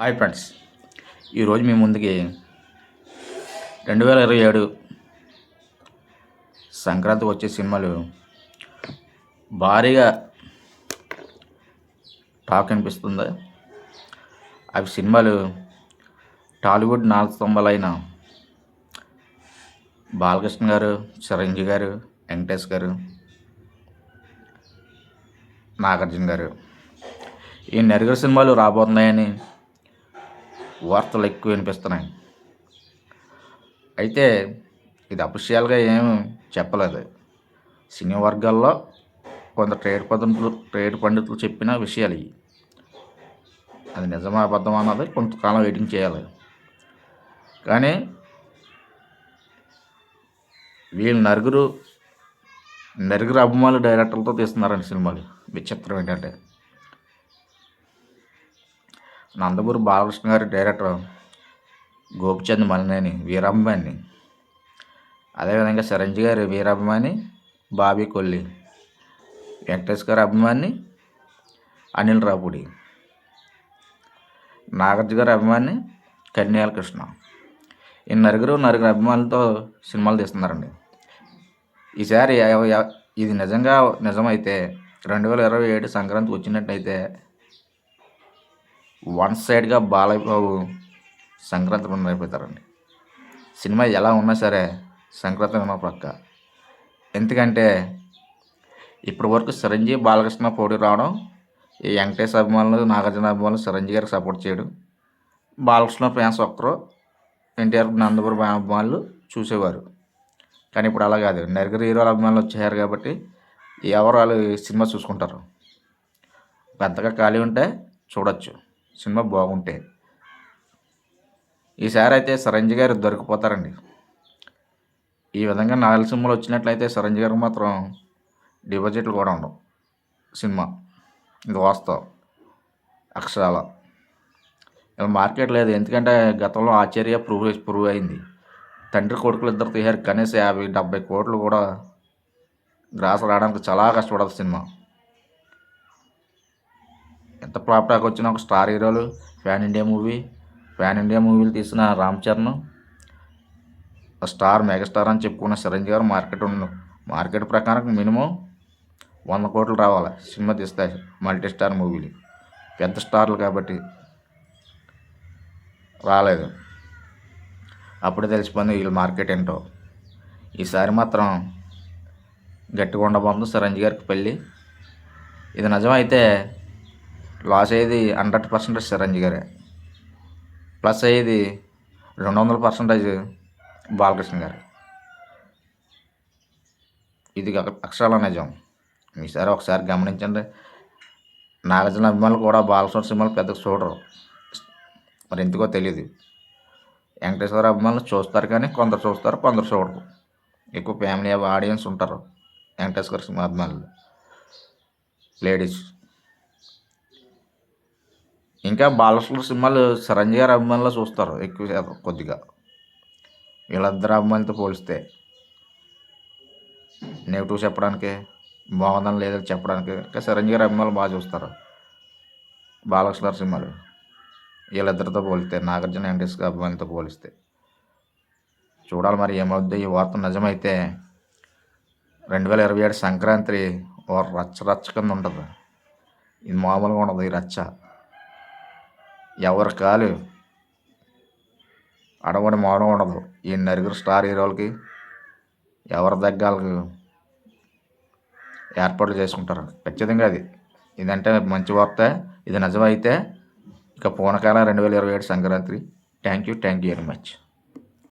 Hi friends. ఈరోజు మీ ముందుకి రెండు వేల ఇరవై ఏడు సంక్రాంతికి వచ్చే సినిమాలు భారీగా టాక్ అనిపిస్తుంది అవి సినిమాలు టాలీవుడ్ నాలుగు స్తంభాలైన బాలకృష్ణ గారు చిరంజీవి గారు వెంకటేష్ గారు నాగార్జున గారు. ఈ నలుగురు సినిమాలు రాబోతున్నాయని వార్తలు ఎక్కువ వినిపిస్తున్నాయి. అయితే ఇది అఫిషియల్గా ఏమి చెప్పలేదు. సినీ వర్గాల్లో కొంత ట్రేడ్ పండితులు ట్రేడ్ పండితులు చెప్పిన విషయాలు ఇవి. అది నిజమా అబద్ధం అన్నది కొంతకాలం వెయిటింగ్ చేయాలి. కానీ వీళ్ళు నరుగురు నరుగురు అభిమానులు డైరెక్టర్లతో తీస్తున్నారండి సినిమాలు. విచిత్రం ఏంటంటే. నందమూరి బాలకృష్ణ గారి డైరెక్టర్ గోపిచంద్ మలినేని వీరాభిమాని. అదేవిధంగా చిరంజీవి గారి వీరాభిమాని బాబీ కొల్లి వెంకటేష్ గారి అభిమాని అనిల్ రాపుడి నాగార్జు గారి అభిమాని కన్యాల కృష్ణ. ఈ నలుగురు నలుగురు అభిమానులతో సినిమాలు తీస్తున్నారండి. ఈసారి ఇది నిజంగా నిజమైతే రెండు వేల ఇరవై ఏడు సంక్రాంతి వచ్చినట్టయితే వన్ సైడ్గా బాలయ్యబాబు సంక్రాంతి పండుగ అయిపోతారండి. సినిమా ఎలా ఉన్నా సరే సంక్రాంతి ఉన్న పక్క. ఎందుకంటే ఇప్పటి వరకు చిరంజీవి బాలకృష్ణ పోటీ రావడం ఈ వెంకటేష్ అభిమానులు నాగార్జున అభిమానులు చిరంజీవి గారికి సపోర్ట్ చేయడం బాలకృష్ణ ఫ్యాన్స్ ఒక్కరు ఎన్టీఆర్ నందమూరి అభిమానులు చూసేవారు. కానీ ఇప్పుడు అలా కాదు. నలుగురు హీరోల అభిమానులు వచ్చారు కాబట్టి ఎవరు వాళ్ళు సినిమా చూసుకుంటారు? పెద్దగా ఖాళీ ఉంటే చూడొచ్చు. సినిమా బాగుంటే. ఈసారి అయితే సరంజ్ గారు దొరికిపోతారండి. ఈ విధంగా నాలుగు సినిమాలు వచ్చినట్లయితే సరంజ్ గారికి మాత్రం డిపాజిట్లు కూడా ఉండవు. సినిమా. ఇది వాస్తవం. అక్షరాల. ఇలా మార్కెట్ లేదు. ఎందుకంటే గతంలో ఆశ్చర్య ప్రూవ్ ప్రూవ్ అయింది. తండ్రి కొడుకులు ఇద్దరు తీశారు. కనీసం యాభై డెబ్బై కోట్లు కూడా గ్రాస్ రావడానికి చాలా కష్టపడదు సినిమా. ఎంత ఫ్లాప్ టాక్ వచ్చిన ఒక star heroes fan India movie fan India మూవీలు తీసిన రామ్ చరణ్ స్టార్ మెగాస్టార్ అని చెప్పుకున్న చిరంజీవి గారు మార్కెట్ ఉన్న మార్కెట్ ప్రకారం మినిమం వంద కోట్లు రావాలి. సినిమా తీస్తాయి మల్టీ స్టార్ మూవీలు. పెద్ద స్టార్లు కాబట్టి రాలేదు. అప్పుడే తెలిసిపోయింది వీళ్ళ మార్కెట్ ఏంటో. ఈసారి మాత్రం గట్టిగా ఉండబోతుంది చిరంజీవి గారికి పెళ్ళి. ఇది నిజమైతే లాస్ అయ్యేది హండ్రెడ్ పర్సెంటేజ్ చిరంజీవి గారే. ప్లస్ అయ్యేది రెండు వందల పర్సెంటేజ్ బాలకృష్ణ గారు. ఇది అక్షరాల నిజం. మీసారి ఒకసారి గమనించండి. నాగార్జున అభిమానులు కూడా బాలకృష్ణ సినిమాలు పెద్ద చూడరు. మరి ఎందుకో తెలియదు వెంకటేశ్వర అభిమానులు చూస్తారు కానీ కొందరు చూస్తారు కొందరు చూడరు. ఎక్కువ ఫ్యామిలీ ఆడియన్స్ ఉంటారు వెంకటేశ్వర సినిమా అభిమానులు. లేడీస్ ఇంకా బాలకృష్ణ సినిమాలు చిరంజీవి గారి అభిమానులు చూస్తారు ఎక్కువ శాతం కొద్దిగా. వీళ్ళిద్దరు అభిమానులతో పోలిస్తే. నెగిటివ్ చెప్పడానికి బాగుందని లేదని చెప్పడానికి ఇంకా చిరంజీవి గారి అభిమానులు బాగా చూస్తారు. బాలకృష్ణ గారి సినిమాలు. వీళ్ళిద్దరితో పోలిస్తే నాగార్జున వెంకటేష్ గారి అభిమానులతో పోలిస్తే. చూడాలి మరి ఏమవుద్దో ఈ వార్త నిజమైతే రెండు వేల ఇరవై ఏడు సంక్రాంతి ఓ రచ్చ రచ్చ కింద ఉంటుంది. ఇది మామూలుగా ఉండదు ఈ రచ్చ. ఎవరి కాలు? అడగని మౌనం ఉండదు ఈ నలుగురు స్టార్ హీరోలకి ఎవరి దగ్గరకు ఏర్పాట్లు చేసుకుంటారు? ఖచ్చితంగా అది. ఇదంటే మంచి వార్త. ఇది నిజమైతే ఇక పూనకాల రెండు వేల ఇరవై ఏడు Sankranti. Thank you thank you very much